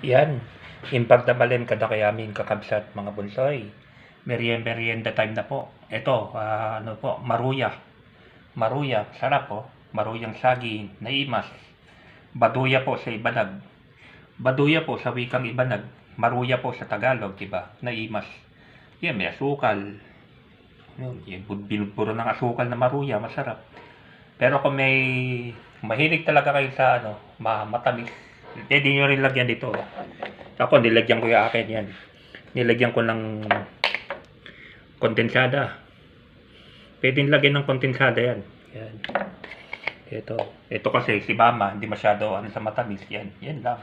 Yan. Impagdabalen kada kayamin kakabsat mga bunsoy. Merienda merienda time na po. Ito, ah, ano po, maruya. Maruya, sarap po. Maruyang saging, naimas. Baduya po sa Ibanag. Baduya po sa wikang Ibanag. Maruya po sa Tagalog, diba? Naimas. Yan, may asukal. Yan, binuburo ng asukal na maruya, masarap. Pero kung may mahilig talaga kayo sa ano, ma matamis, pwede nyo rin lagyan dito. Ako, nilagyan ko yung akin yan. Nilagyan ko ng kondensada. Pwede lagyan ng kondensada yan. Yan. Ito. Ito kasi si mama, hindi masyado ano sa matamis. Yan. Yan lang.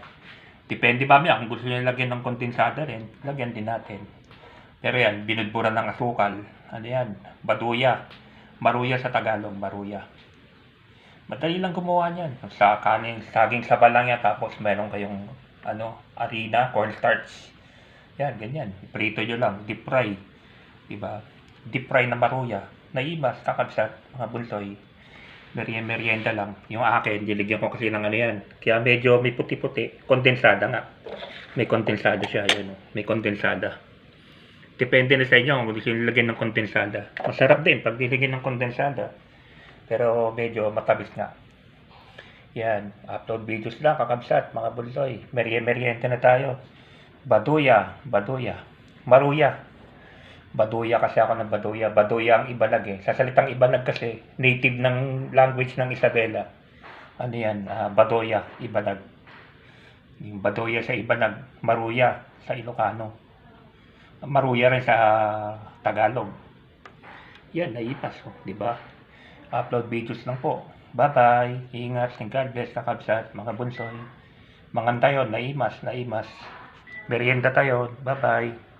Depende mamaya kung gusto nyo lagyan ng kondensada rin, lagyan din natin. Pero yan, binudburan ng asukal. Ano yan? Baduya. Maruya sa Tagalog, maruya. Madali lang gumawa niyan. Sa kanin, saging saba lang yan. Tapos meron kayong ano, harina, cornstarch. Yan, ganyan. Prito nyo lang. Deep fry. Diba? Deep fry na maruya. Naibas, kakabsat, mga bunsoy. Merienda, merienda lang. Yung akin, diligyan ko kasi ng ano yan. Kaya medyo may puti-puti. Kondensada nga. May kondensada siya. Oh. May kondensada. Depende na sa inyo kung gusto nyo lagyan ng kondensada. Masarap din pag nilagyan ng kondensada. Pero medyo matamis nga. Yan. Upload videos lang, kakabsat, mga bulsoy. Merienda na tayo. Baduya, baduya. Maruya. Baduya kasi ako ng Baduya. Baduya ang Ibanag eh. Sa salitang Ibanag kasi, native ng language ng Isabela. Ano yan? Ah, Baduya, Ibanag. Yung Baduya sa Ibanag. Maruya sa Ilocano. Maruya rin sa Tagalog. Yan, naipas oh, di ba? Upload videos lang po. Bye-bye. Ingat. and God bless kakabsat, mga bunsoy. Mangan tayo, naimas, naimas. Merienda tayo. Bye-bye.